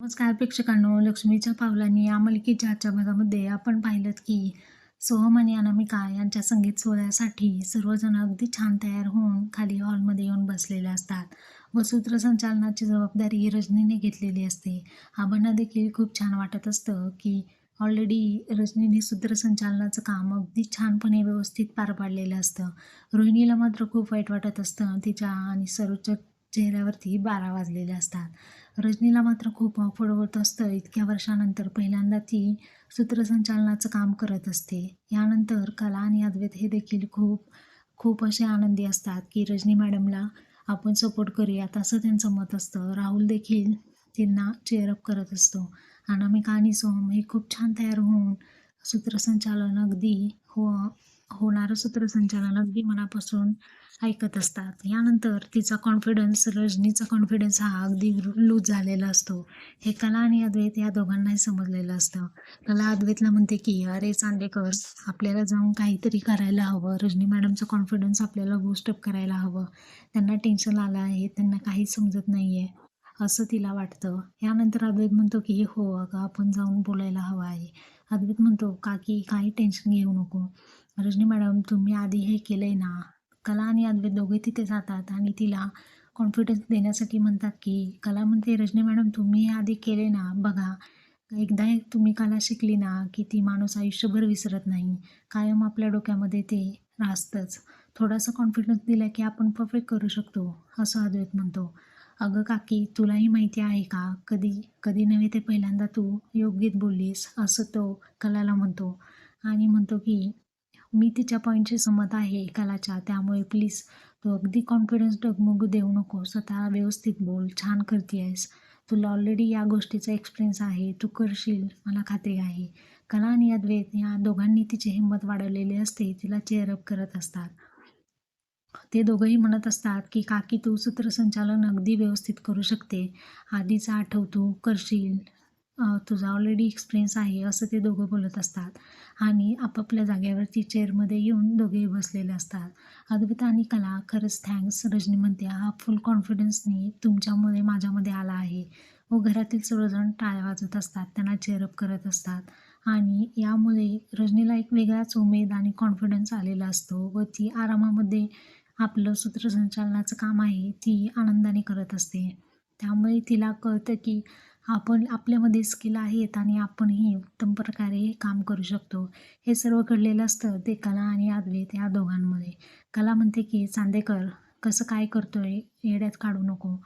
नमस्कार प्रेक्षकांनो लक्ष्मीच्या पावलांनी या मालिकेच्या आजच्या भागामध्ये आपण पाहिलं की सोहम आणि अनामिका यांच्या संगीत सोहळ्यासाठी सर्वजण अगदी छान तयार होऊन खाली हॉलमध्ये येऊन बसलेले असतात व सूत्रसंचालनाची जबाबदारी रजनीने घेतलेली असते. आबांना देखील खूप छान वाटत असतं की ऑलरेडी रजनीने सूत्रसंचालनाचं काम अगदी छानपणे व्यवस्थित पार पाडलेलं असतं. रोहिणीला मात्र खूप वाईट वाटत असतं. तिच्या आणि सर्वोच्च चेहऱ्यावरती बारा वाजलेले असतात. रजनीला मात्र खूप अवघड होत असतं. इतक्या वर्षानंतर पहिल्यांदा ती सूत्रसंचालनाचं काम करत असते. यानंतर कला आणि अद्वैत हे देखील खूप खूप असे आनंदी असतात की रजनी मॅडमला आपण सपोर्ट करूयात असं त्यांचं मत असतं. राहुल देखील त्यांना चेअरअप करत असतो. अनामिका आणि सोहम हे खूप छान तयार होऊन सूत्रसंचालन अगदी हो होणारं सूत्रसंचालन अगदी मनापासून ऐकत असतात. यानंतर तिचा कॉन्फिडन्स रजनीचा कॉन्फिडन्स हा अगदी लूज झालेला असतो. हे कला आणि अद्वैत या दोघांनाही समजलेलं असतं. कला अद्वैतला म्हणते की अरे चांदेकर आपल्याला जाऊन काहीतरी करायला हवं. रजनी मॅडमचं कॉन्फिडन्स आपल्याला बूस्टअप करायला हवं. त्यांना टेन्शन आलं आहे. त्यांना काहीच समजत नाही आहे असं तिला वाटतं. यानंतर अद्वैत म्हणतो की हो अगं आपण जाऊन बोलायला हवं आहे. अद्भुत म्हणतो काकी काही टेन्शन घेऊ नको. रजनी मॅडम तुम्ही आधी हे केलं आहे ना? कला आणि अद्वैत दोघे तिथे जातात आणि तिला कॉन्फिडन्स देण्यासाठी म्हणतात की कला म्हणते रजनी मॅडम तुम्ही हे आधी केले ना? बघा एकदा एक तुम्ही कला शिकली ना की ती माणूस आयुष्यभर विसरत नाही. कायम आपल्या डोक्यामध्ये ते राहतंच थोडासा कॉन्फिडन्स दिला की आपण परफेक्ट करू शकतो असं अद्वैत म्हणतो. अगं काकी तुलाही माहिती आहे का? कधी कधी नव्हे ते पहिल्यांदा तू योग्यत बोललीस असं तो कलाला म्हणतो. आणि म्हणतो की मी तिच्या पॉईंटशी सहमत आहे कलाच्या त्यामुळे प्लीज तू अगदी कॉन्फिडन्स डगमगू देऊ नको. स्वतः व्यवस्थित बोल छान करते आहेस तुला ऑलरेडी या गोष्टीचा एक्सपिरियन्स आहे तू करशील मला खात्री आहे. कला आणि अद्वैत या दोघांनी तिची हिंमत वाढवलेली असते तिला चेअरअप करत असतात. ते दोघंही म्हणत असतात की काकी तू सूत्रसंचालन अगदी व्यवस्थित करू शकते. आधीचा आठव तू करशील तुझा ऑलरेडी एक्सपिरियन्स आहे असं ते दोघं बोलत असतात. आणि आपापल्या जागेवरती चेअरमध्ये येऊन दोघेही बसलेले असतात. अद्वैत आणि कला खरंच थँक्स रजनी म्हणते. हा फुल कॉन्फिडन्सनी तुमच्यामुळे माझ्यामध्ये आला आहे. व घरातील सर्वजण टाळ्या वाजत असतात. त्यांना चेअरअप करत असतात. आणि यामुळे रजनीला एक वेगळाच उमेद आणि कॉन्फिडन्स आलेला असतो व ती आरामामध्ये आपलं सूत्रसंचालनाचं काम आहे ती आनंदाने करत असते. त्यामुळे तिला कळतं की आपण आपल्यामध्ये स्किल आहेत आणि आपणही उत्तम प्रकारे काम करू शकतो. हे सर्व घडलेलं असतं ते कला आणि अद्वैत या दोघांमध्ये कला म्हणते की चांदेकर कसं काय करतो आहे येड्यात काढू नको.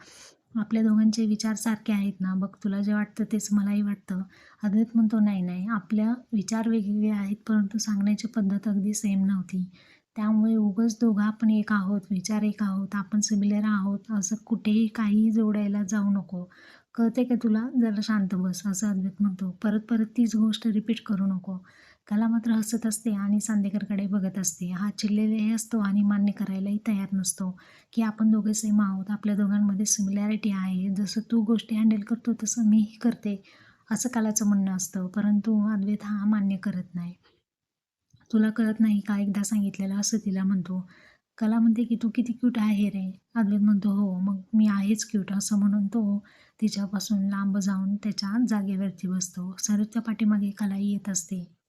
आपल्या दोघांचे विचार सारखे आहेत ना. बघ तुला जे वाटतं तेच मलाही वाटतं. अद्वैत म्हणतो नाही नाही आपल्या विचार वेगवेगळे आहेत परंतु सांगण्याची पद्धत अगदी सेम नव्हती. त्यामुळे उगच दोघं आपण एक आहोत विचार एक आहोत आपण सिमिलर आहोत असं कुठेही काहीही जोडायला जाऊ नको. कळते का तुला? जरा शांत बस असं अद्वैत म्हणतो. परत परत तीच गोष्ट रिपीट करू नको. कला मात्र हसत असते आणि सांदेकरकडे बघत असते. हा चिडलेलाही असतो आणि मान्य करायलाही तयार नसतो की आपण दोघे सेम आहोत. आपल्या दोघांमध्ये सिमिलॅरिटी आहे. जसं तू गोष्टी हँडल करतो तसं मीही करते असं कलाचं म्हणणं असतं. परंतु अद्वैत हा मान्य करत नाही. तुला कळत नाही का? एकदा सांगितलेलं असं तिला म्हणतो. कला म्हणते की तू किती क्यूट आहे रे. अद्वैत म्हणतो हो मग मी आहेच क्यूट असं म्हणून तो तिच्यापासून लांब जाऊन त्याच्या जागेवरती बसतो. सरोजच्या पाठीमागे कलाही येत असते.